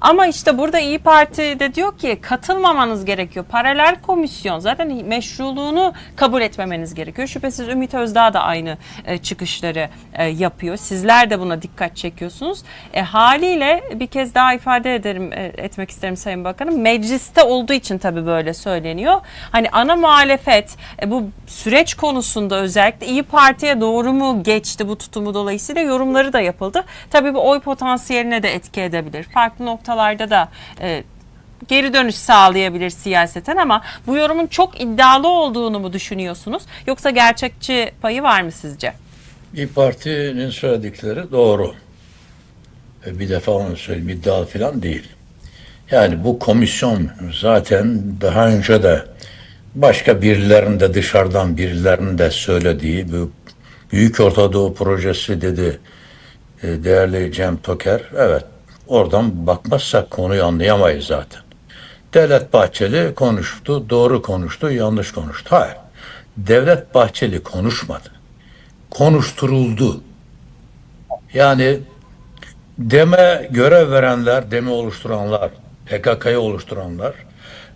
Ama işte burada İyi Parti de diyor ki katılmamanız gerekiyor. Paralel komisyon zaten meşruluğunu kabul etmemeniz gerekiyor. Şüphesiz Ümit Özdağ da aynı e, çıkışları e, yapıyor. Sizler de buna dikkat çekiyorsunuz. E, haliyle bir kez daha ifade ederim e, etmek isterim Sayın Bakanım. Mecliste olduğu için tabii böyle söyleniyor. Hani ana muhalefet e, bu süreç konusunda özellikle İyi Parti'ye doğru mu geçti bu tutumu dolayısıyla yorumları da yapıldı. Tabii bu oy potansiyeline de etki edebilir. Farklı noktalarda da e, geri dönüş sağlayabilir siyaseten ama bu yorumun çok iddialı olduğunu mu düşünüyorsunuz? Yoksa gerçekçi payı var mı sizce? İyi Parti'nin söyledikleri doğru. E, Bir defa onu söyleyeyim iddia falan değil. Yani bu komisyon zaten daha önce de başka birilerinin de dışarıdan birilerinin de söylediği bu Büyük Orta Doğu Projesi dedi e, değerli Cem Toker. Evet oradan bakmazsak konuyu anlayamayız zaten. Devlet Bahçeli konuştu, doğru konuştu, yanlış konuştu. Hayır. Devlet Bahçeli konuşmadı. Konuşturuldu. Yani deme görev verenler, demi oluşturanlar, PKK'yı oluşturanlar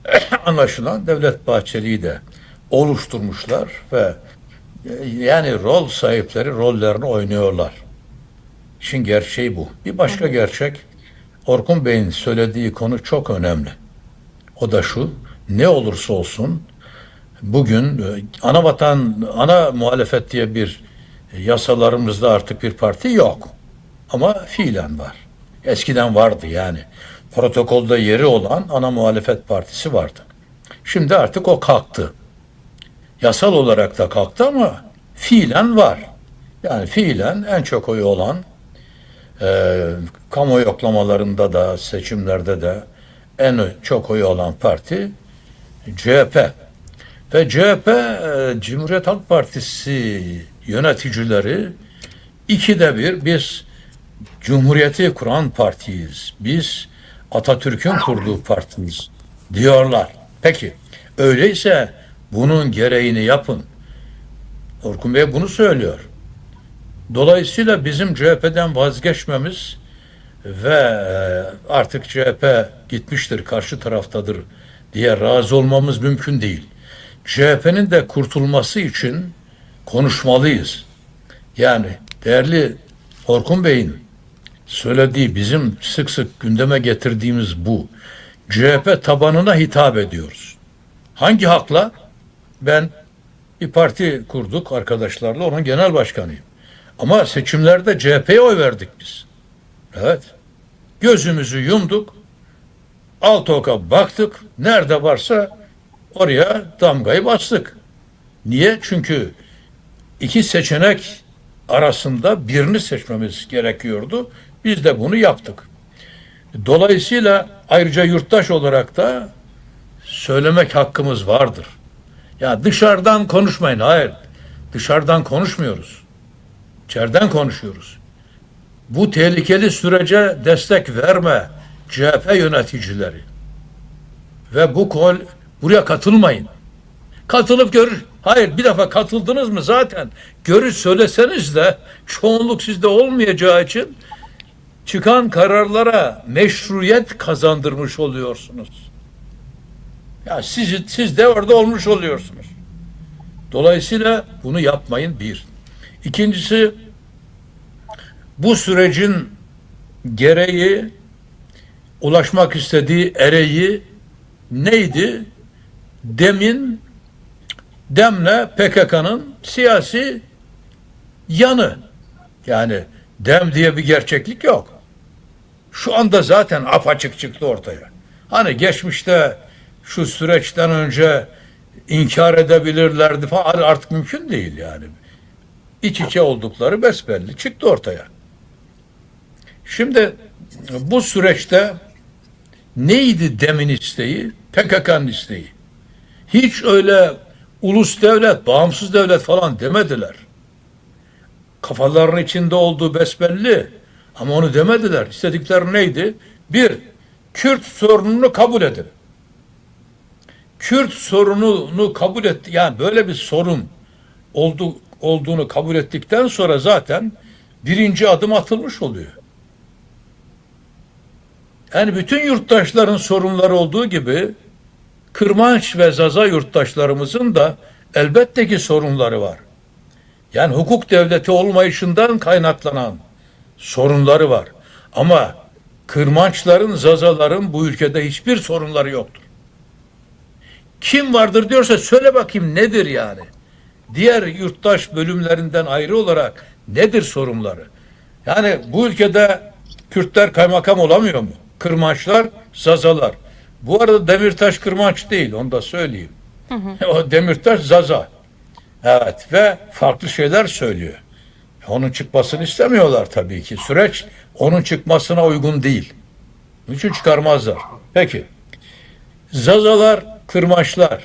anlaşılan Devlet Bahçeli'yi de oluşturmuşlar ve e, yani rol sahipleri rollerini oynuyorlar. İşin gerçeği bu. Bir başka gerçek Orkun Bey'in söylediği konu çok önemli. O da şu, ne olursa olsun bugün e, ana vatan, ana muhalefet diye bir e, yasalarımızda artık bir parti yok. Ama fiilen var. Eskiden vardı yani. Protokolda yeri olan ana muhalefet partisi vardı. Şimdi artık o kalktı. Yasal olarak da kalktı ama fiilen var. Yani fiilen en çok oyu olan e, kamu yoklamalarında da seçimlerde de en çok oyu alan parti CHP. Ve CHP e, Cumhuriyet Halk Partisi yöneticileri ikide bir biz Cumhuriyeti kuran partiyiz. Biz Atatürk'ün kurduğu partiyiz diyorlar. Peki öyleyse bunun gereğini yapın. Orkun Bey bunu söylüyor. Dolayısıyla bizim CHP'den vazgeçmemiz ve e, artık CHP gitmiştir, karşı taraftadır diye razı olmamız mümkün değil. CHP'nin de kurtulması için konuşmalıyız. Yani değerli Orkun Bey'in söylediği bizim sık sık gündeme getirdiğimiz bu. CHP tabanına hitap ediyoruz. Hangi hakla? Ben bir parti kurduk arkadaşlarla, onun genel başkanıyım. Ama seçimlerde CHP'ye oy verdik biz. Evet. Gözümüzü yumduk. Alt oka baktık. Nerede varsa oraya damgayı bastık. Niye? Çünkü iki seçenek arasında birini seçmemiz gerekiyordu. Biz de bunu yaptık. Dolayısıyla ayrıca yurttaş olarak da söylemek hakkımız vardır. Ya dışarıdan konuşmayın. Hayır. Dışarıdan konuşmuyoruz. İçeriden konuşuyoruz. Bu tehlikeli sürece destek verme CHP yöneticileri. Ve bu kol buraya katılmayın. Katılıp görür. Hayır bir defa katıldınız mı zaten görüş söyleseniz de çoğunluk sizde olmayacağı için çıkan kararlara meşruiyet kazandırmış oluyorsunuz. Ya siz, siz de orada olmuş oluyorsunuz. Dolayısıyla bunu yapmayın bir. İkincisi bu sürecin gereği ulaşmak istediği ereği neydi? Demin demle PKK'nın siyasi yanı. Yani dem diye bir gerçeklik yok. Şu anda zaten apaçık çıktı ortaya. Hani geçmişte şu süreçten önce inkar edebilirlerdi falan artık mümkün değil yani. İç içe oldukları besbelli çıktı ortaya. Şimdi bu süreçte neydi demin isteği? PKK'nın isteği. Hiç öyle ulus devlet, bağımsız devlet falan demediler. Kafalarının içinde olduğu besbelli. Ama onu demediler. İstedikleri neydi? Bir, Kürt sorununu kabul edin. Kürt sorununu kabul etti. Yani böyle bir sorun oldu, olduğunu kabul ettikten sonra zaten birinci adım atılmış oluyor. Yani bütün yurttaşların sorunları olduğu gibi Kırmanç ve Zaza yurttaşlarımızın da elbette ki sorunları var. Yani hukuk devleti olmayışından kaynaklanan sorunları var. Ama Kırmançların, Zazaların bu ülkede hiçbir sorunları yoktur. Kim vardır diyorsa söyle bakayım nedir yani? Diğer yurttaş bölümlerinden ayrı olarak nedir sorunları? Yani bu ülkede Kürtler kaymakam olamıyor mu? Kırmançlar, Zazalar. Bu arada Demirtaş Kırmanç değil, onu da söyleyeyim. o Demirtaş Zaza. Evet ve farklı şeyler söylüyor. Onun çıkmasını istemiyorlar tabii ki. Süreç onun çıkmasına uygun değil. Bunun için çıkarmazlar. Peki. Zazalar, Kırmaçlar.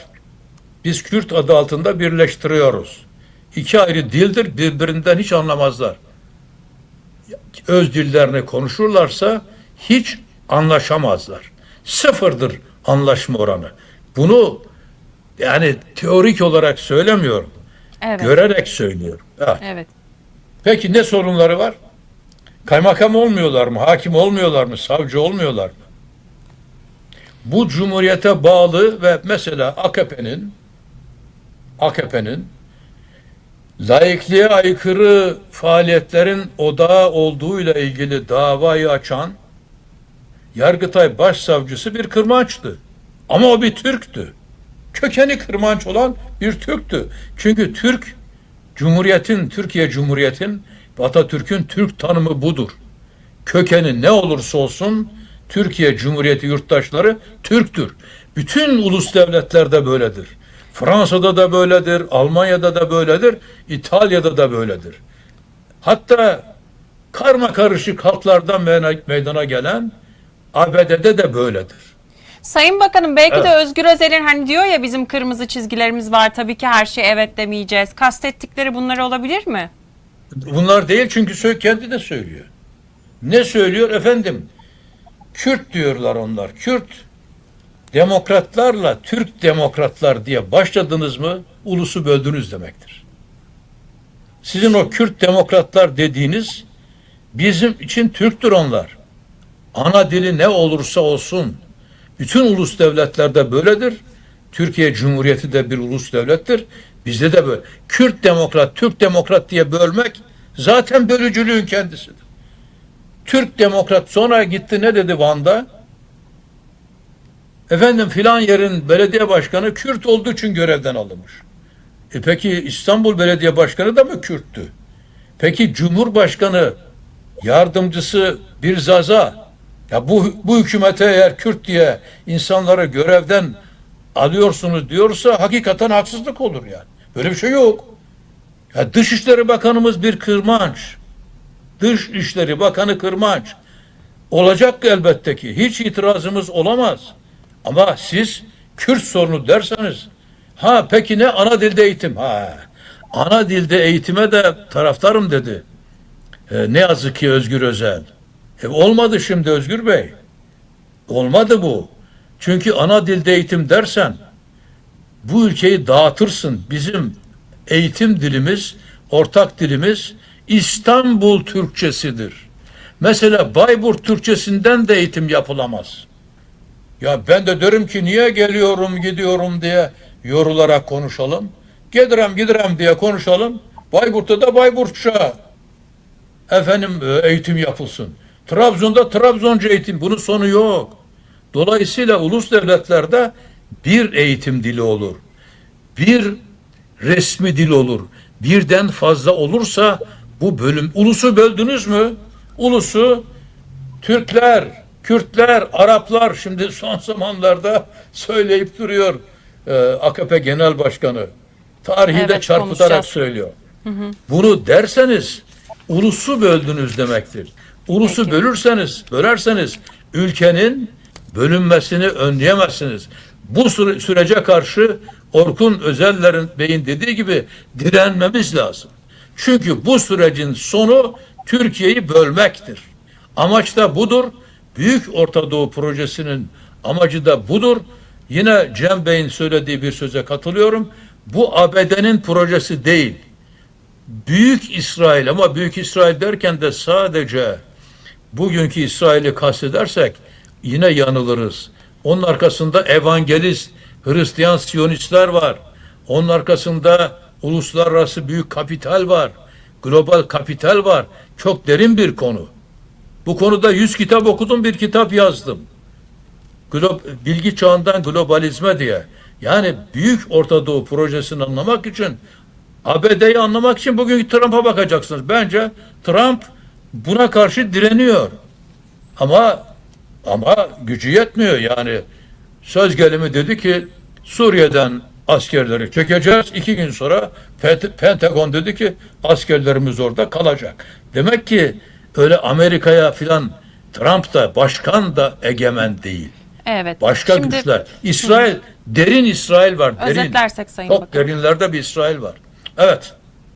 Biz Kürt adı altında birleştiriyoruz. İki ayrı dildir, birbirinden hiç anlamazlar. Öz dillerini konuşurlarsa hiç anlaşamazlar. Sıfırdır anlaşma oranı. Bunu yani teorik olarak söylemiyorum. Evet. Görerek söylüyorum. Ha. Evet. Peki ne sorunları var? Kaymakam olmuyorlar mı? Hakim olmuyorlar mı? Savcı olmuyorlar mı? Bu cumhuriyete bağlı ve mesela AKP'nin AKP'nin laikliğe aykırı faaliyetlerin odağı olduğuyla ilgili davayı açan Yargıtay Başsavcısı bir kırmançtı. Ama o bir Türktü. Kökeni kırmanç olan bir Türktü. Çünkü Türk Cumhuriyetin, Türkiye Cumhuriyetin, Atatürk'ün Türk tanımı budur. Kökeni ne olursa olsun Türkiye Cumhuriyeti yurttaşları Türktür. Bütün ulus devletlerde böyledir. Fransa'da da böyledir, Almanya'da da böyledir, İtalya'da da böyledir. Hatta karma karışık halklardan meydana- gelen ABD'de de böyledir. Sayın Bakanım belki de Evet. Özgür Özel'in hani diyor ya bizim kırmızı çizgilerimiz var tabii ki her şey evet demeyeceğiz. Kastettikleri bunlar olabilir mi? Bunlar değil çünkü kendi de söylüyor. Ne söylüyor efendim? Kürt diyorlar onlar. Kürt demokratlarla Türk demokratlar diye başladınız mı ulusu böldünüz demektir. Sizin o Kürt demokratlar dediğiniz bizim için Türktür onlar. Ana dili ne olursa olsun bütün ulus devletlerde böyledir. Türkiye Cumhuriyeti de bir ulus devlettir. Bizde de böyle. Kürt demokrat, Türk demokrat diye bölmek zaten bölücülüğün kendisidir. Türk demokrat sonra gitti ne dedi Van'da? Efendim filan yerin belediye başkanı Kürt olduğu için görevden alınmış. E peki İstanbul Belediye Başkanı da mı Kürttü? Peki Cumhurbaşkanı yardımcısı bir zaza ya bu, bu hükümete eğer Kürt diye insanları görevden alıyorsunuz diyorsa hakikaten haksızlık olur yani. Böyle bir şey yok. Ya Dışişleri Bakanımız bir kırmanç. Dışişleri Bakanı kırmanç. Olacak elbette ki. Hiç itirazımız olamaz. Ama siz Kürt sorunu derseniz ha peki ne ana dilde eğitim? Ha ana dilde eğitime de taraftarım dedi. E, ne yazık ki Özgür Özel. E, olmadı şimdi Özgür Bey. Olmadı bu. Çünkü ana dilde eğitim dersen bu ülkeyi dağıtırsın. Bizim eğitim dilimiz, ortak dilimiz İstanbul Türkçesidir. Mesela Bayburt Türkçesinden de eğitim yapılamaz. Ya ben de derim ki niye geliyorum gidiyorum diye yorularak konuşalım. Gelirim giderim diye konuşalım. Bayburt'ta da Bayburtça efendim e, eğitim yapılsın. Trabzon'da Trabzonca eğitim. Bunun sonu yok. Dolayısıyla ulus devletlerde bir eğitim dili olur. Bir resmi dil olur. Birden fazla olursa bu bölüm ulusu böldünüz mü? Ulusu Türkler, Kürtler, Araplar şimdi son zamanlarda söyleyip duruyor e, AKP Genel Başkanı. Tarihi de Evet, çarpıtarak konuşacağız. söylüyor. Bunu derseniz ulusu böldünüz demektir. Ulusu Peki. bölürseniz, bölerseniz ülkenin bölünmesini önleyemezsiniz. Bu süre- sürece karşı Orkun Özeller'in beyin dediği gibi direnmemiz lazım. Çünkü bu sürecin sonu Türkiye'yi bölmektir. Amaç da budur. Büyük Orta Doğu projesinin amacı da budur. Yine Cem Bey'in söylediği bir söze katılıyorum. Bu ABD'nin projesi değil. Büyük İsrail ama Büyük İsrail derken de sadece bugünkü İsrail'i kastedersek yine yanılırız. Onun arkasında evangelist, Hristiyan Siyonistler var. Onun arkasında uluslararası büyük kapital var. Global kapital var. Çok derin bir konu. Bu konuda 100 kitap okudum, bir kitap yazdım. Glo- bilgi çağından globalizme diye. Yani Büyük Orta Doğu projesini anlamak için ABD'yi anlamak için bugünkü Trump'a bakacaksınız. Bence Trump buna karşı direniyor. Ama ama gücü yetmiyor yani. Söz gelimi dedi ki Suriye'den askerleri çekeceğiz. İki gün sonra Pent- Pentagon dedi ki askerlerimiz orada kalacak. Demek ki öyle Amerika'ya filan Trump da başkan da egemen değil. Evet. Başka Şimdi güçler. İsrail, derin İsrail var. Derin. Özetlersek Sayın Çok Bakan. derinlerde bir İsrail var. Evet.